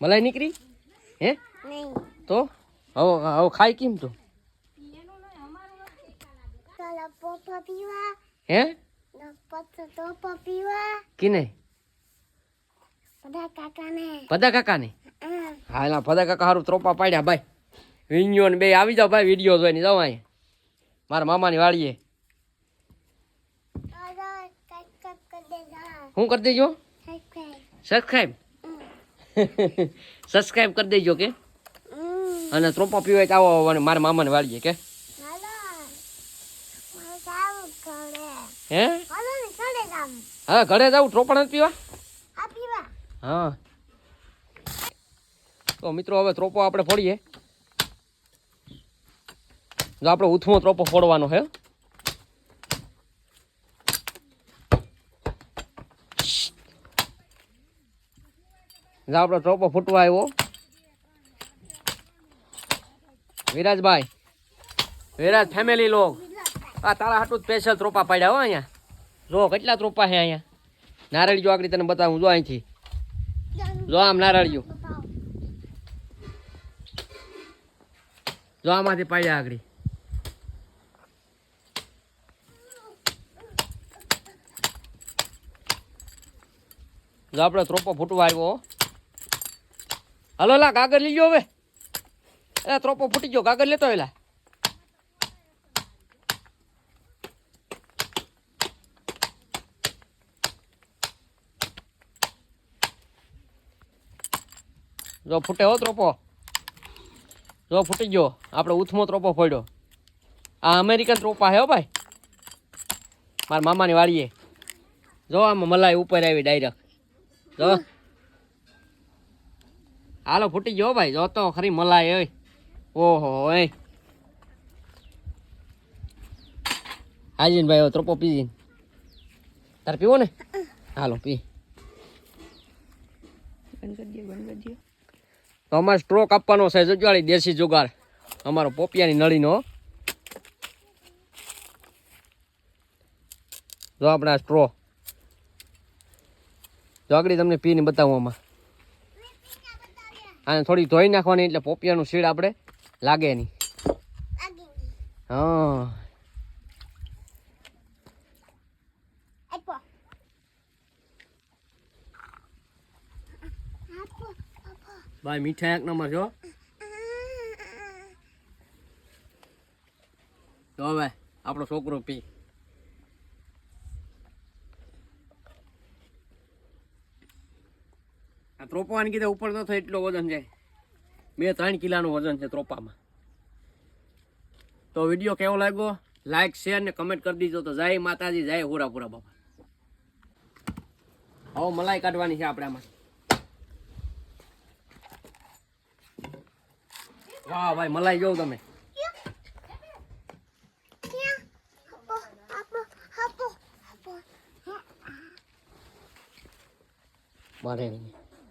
મલાઈ નીકળી? હે? તો? હવે હવે ખાય કેમ તું? હે? કિને બધા કાકાને. પદા કાકાને? હા પદા કાકા હારું ત્રોપા પાડ્યા ભાઈ. વિન્યો ને બે આવી જાવ ભાઈ વીડિયો જોઈને. અહીંયા મારા મામાની વાડીએ. શું કરી દેજો. સબસ્ક્રાઈબ સબસ્ક્રાઈબ કરી દેજો, કે? અને ત્રોપો પીવાય તો આવો અને મારા મામાને વાડીએ કે? હે? હા, ઘરે જાવ ત્રોપણ નથી પીવા? હા. તો મિત્રો, હવે ત્રોપો આપણે ફોડીએ. જો આપણે ઉથમો ત્રોપો ફોડવાનો છે જો આપણો ત્રોપો ફૂટવા આવ્યો. વિરાજભાઈ, વિરાજ ફેમિલી લોક આ તારા હાટું સ્પેશિયલ ત્રોપા પાડ્યા હો અહીંયા. જો કેટલા ત્રોપા છે અહીંયા? નારળી આગળ તને બતાવું, જો અહીંથી. જો આમ નારળિયું. જો આમાંથી પાડ્યા આગળ. જો આપણે ત્રોપો ફૂટવા આવ્યો. હાલો, લા કાગળ લઈ ગયો હવે. એ, ત્રોપો ફૂટી ગયો કાગળ લેતો એલા જો ફૂટે હો ત્રોપો. જો ફૂટી ગયો, આપણે ઉથમો ત્રોપો ફોડ્યો. આ અમેરિકન ત્રોપા હે ભાઈ. મારા મામાની વાડીએ. જો આમાં મલાઈ ઉપર આવી ડાયરેક્ટ જો. હાલો ફૂટી ગયો ભાઈ. જો તો ખરી મલાઈ ઓય ઓહો ઓય. હાજીન ભાઈ ત્રોપો પીજીન તારે પીવો ને? હાલો પી. તો અમારે સ્ટ્રોક આપવાનો છે જજવાળી દેશી જુગાડ. અમારો પોપિયાની નળીનો. જો આપણે સ્ટ્રો. જો આગળ તમને પીને બતાવું આમાં. આને થોડી ધોઈ નાખવાની એટલે પોપિયાનું શીડ આપણે લાગે નહીં. હા. ભાઈ મીઠા એક નંબર છો તો હવે આપણો છોકરો પી. આ ત્રોપવાની કીધે ઉપર તો થાય એટલો વજન છે બે ત્રણ કિલાનું વજન છે ત્રોપામાં. તો વીડિયો કેવો લાગ્યો? લાઈક શેર ને કમેન્ટ કરી દીજો તો જય માતાજી, જય હુરાપુરા બાપા. હવે મલાઈ કાઢવાની છે આપણે આમાં. વાહ ભાઈ, મલાઈ જોઉં તમે. મારે નહીં